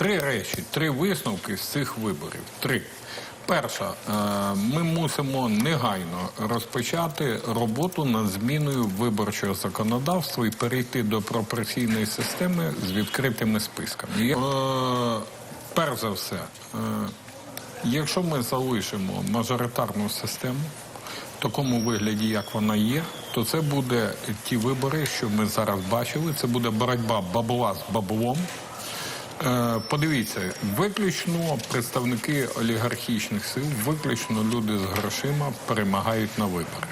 три речі, три висновки з цих виборів. Три. Перша, е, ми мусимо негайно розпочати роботу над зміною виборчого законодавства і перейти до пропорційної системи з відкритими списками. Е, Перш за все, е, якщо ми залишимо мажоритарну систему в такому вигляді, як вона є, то це буде ті вибори, що ми зараз бачили. Це буде боротьба бабла з баблом. Е, Подивіться, виключно представники олігархічних сил, виключно люди з грошима перемагають на вибори.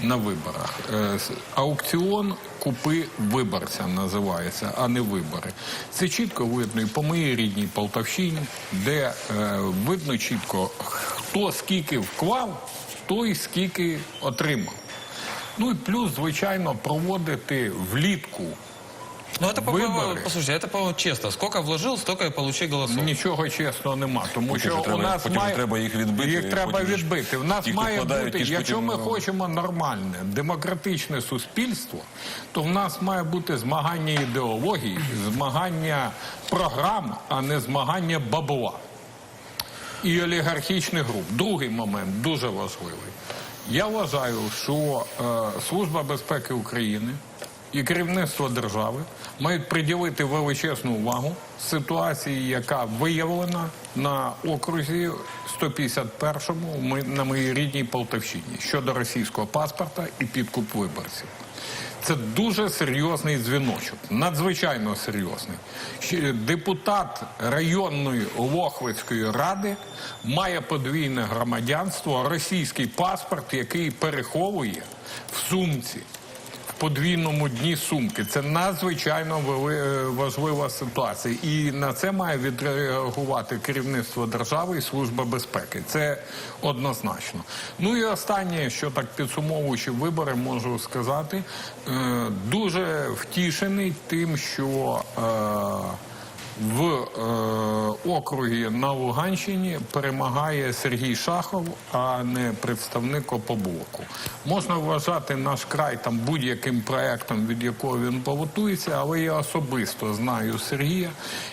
На виборах. Е, Аукціон купи виборця називається, а не вибори. Це чітко видно і по моїй рідній Полтавщині, де е, видно чітко, хто скільки вклав, той скільки отримав. Ну і плюс, звичайно, проводити влітку Ну это, по-моему, Выборы. послушайте, это, по-моему, честно. Сколько вложил, столько и получи голосов. Нічого чесного нема, тому Поки що що у треба- нас потім має треба їх відбити, Їх і треба потім ж відбити. У нас ті, хто має вкладають, бути, ті ж якщо потім, ми ну, хочемо нормальне, демократичне суспільство, то в нас має бути змагання ідеології, змагання програм, а не змагання бабла і олігархічних груп. Другий момент дуже важливий. Я вважаю, що е, Служба безпеки України і керівництво держави мають приділити величезну увагу ситуації, яка виявлена на окрузі 151-му ми- на моїй рідній Полтавщині щодо російського паспорта і підкуп виборців. Це дуже серйозний дзвіночок, надзвичайно серйозний. Депутат районної Лохвицької ради має подвійне громадянство, російський паспорт, який переховує в сумці. Подвійному дні сумки це надзвичайно е, важлива ситуація, і на це має відреагувати керівництво держави і служба безпеки. Це однозначно. Ну і останнє, що так підсумовуючи вибори, можу сказати, е, дуже втішений тим, що е, в округі на Луганщині перемагає Сергій Шахов, а не представник опоблоку. Можна вважати наш край там будь-яким проектом, від якого він балотується, але я особисто знаю Сергія.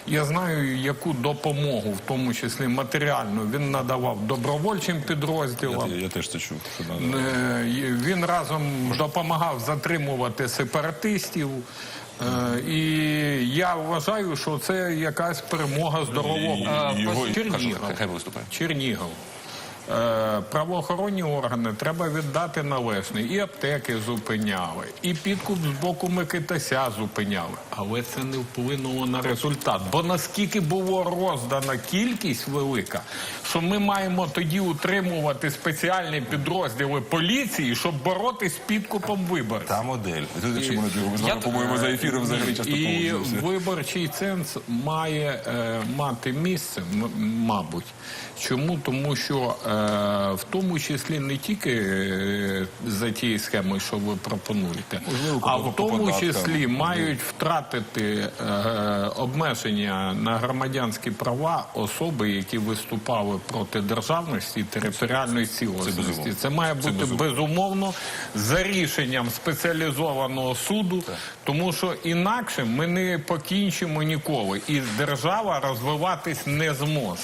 Я знаю, яку допомогу, в тому числі матеріальну, він надавав добровольчим підрозділам. Я, я теж це чув. що. Е, Він разом допомагав затримувати сепаратистів. Е, І я вважаю, що це якась перемога здорового І- і Правоохоронні органи треба віддати належне. І аптеки зупиняли, і підкуп з боку Микитася зупиняли. Але це не вплинуло на результат. Бо наскільки було роздана кількість велика, що ми маємо тоді утримувати спеціальні підрозділи поліції, щоб боротись з підкупом виборців. Та модель. Зараз, по-моєму, за ефіром взагалі часто І виборчий ценз має е, мати місце, мабуть. Чому? Тому що е, в тому числі не тільки е, за тією схемою, що ви пропонуєте, а в тому числі мають втратити е, обмеження на громадянські права особи, які виступали проти державності і територіальної цілісності. Це має бути безумовно за рішенням спеціалізованого суду, тому що інакше ми не покінчимо ніколи, і держава розвиватись не зможе.